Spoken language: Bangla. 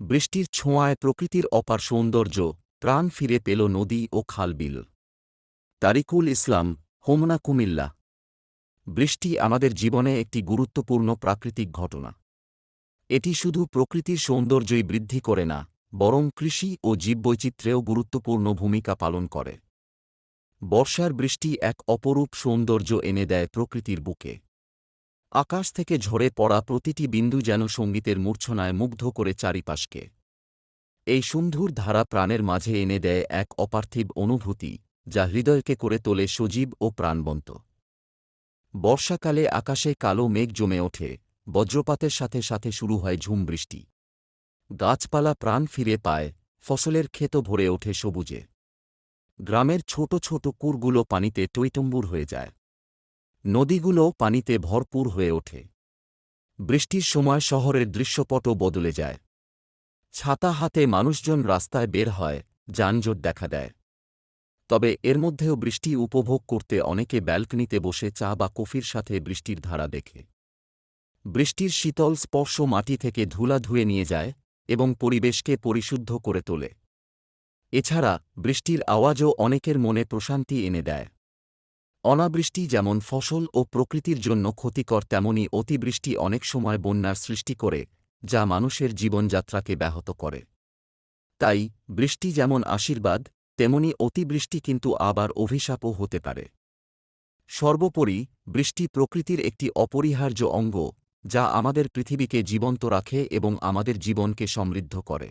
বৃষ্টির ছোঁয়ায় প্রকৃতির অপার সৌন্দর্য, প্রাণ ফিরে পেল নদী ও খালবিল। তারিকুল ইসলাম, হোমনা কুমিল্লা। বৃষ্টি আমাদের জীবনে একটি গুরুত্বপূর্ণ প্রাকৃতিক ঘটনা। এটি শুধু প্রকৃতির সৌন্দর্যই বৃদ্ধি করে না, বরং কৃষি ও জীববৈচিত্র্যেও গুরুত্বপূর্ণ ভূমিকা পালন করে। বর্ষার বৃষ্টি এক অপরূপ সৌন্দর্য এনে দেয় প্রকৃতির বুকে। আকাশ থেকে ঝরে পড়া প্রতিটি বিন্দু যেন সঙ্গীতের মূর্ছনায় মুগ্ধ করে চারিপাশকে। এই সুন্ধুর ধারা প্রাণের মাঝে এনে দেয় এক অপার্থিব অনুভূতি, যা হৃদয়কে করে তোলে সজীব ও প্রাণবন্ত। বর্ষাকালে আকাশে কালো মেঘ জমে ওঠে, বজ্রপাতের সাথে সাথে শুরু হয় ঝুম বৃষ্টি। গাছপালা প্রাণ ফিরে পায়, ফসলের ক্ষেত ভরে ওঠে সবুজে। গ্রামের ছোট ছোট কুরগুলো পানিতে টইটম্বুর হয়ে যায়। নদীগুলো পানিতে ভরপুর হয়ে ওঠে। বৃষ্টির সময় শহরের দৃশ্যপটও বদলে যায়। ছাতা হাতে মানুষজন রাস্তায় বের হয়, যানজট দেখা দেয়। তবে এর মধ্যেও বৃষ্টি উপভোগ করতে অনেকে ব্যালকনিতে বসে চা বা কফির সাথে বৃষ্টির ধারা দেখে। বৃষ্টির শীতল স্পর্শ মাটি থেকে ধুলা ধুয়ে নিয়ে যায় এবং পরিবেশকে পরিশুদ্ধ করে তোলে। এছাড়া বৃষ্টির আওয়াজও অনেকের মনে প্রশান্তি এনে দেয়। অনাবৃষ্টি যেমন ফসল ও প্রকৃতির জন্য ক্ষতিকর, তেমনি অতিবৃষ্টি অনেক সময় বন্যার সৃষ্টি করে, যা মানুষের জীবনযাত্রাকে ব্যাহত করে। তাই, বৃষ্টি যেমন আশীর্বাদ, তেমনি অতিবৃষ্টি কিন্তু আবার অভিশাপও হতে পারে। সর্বোপরি, বৃষ্টি প্রকৃতির একটি অপরিহার্য অঙ্গ, যা আমাদের পৃথিবীকে জীবন্ত রাখে এবং আমাদের জীবনকে সমৃদ্ধ করে।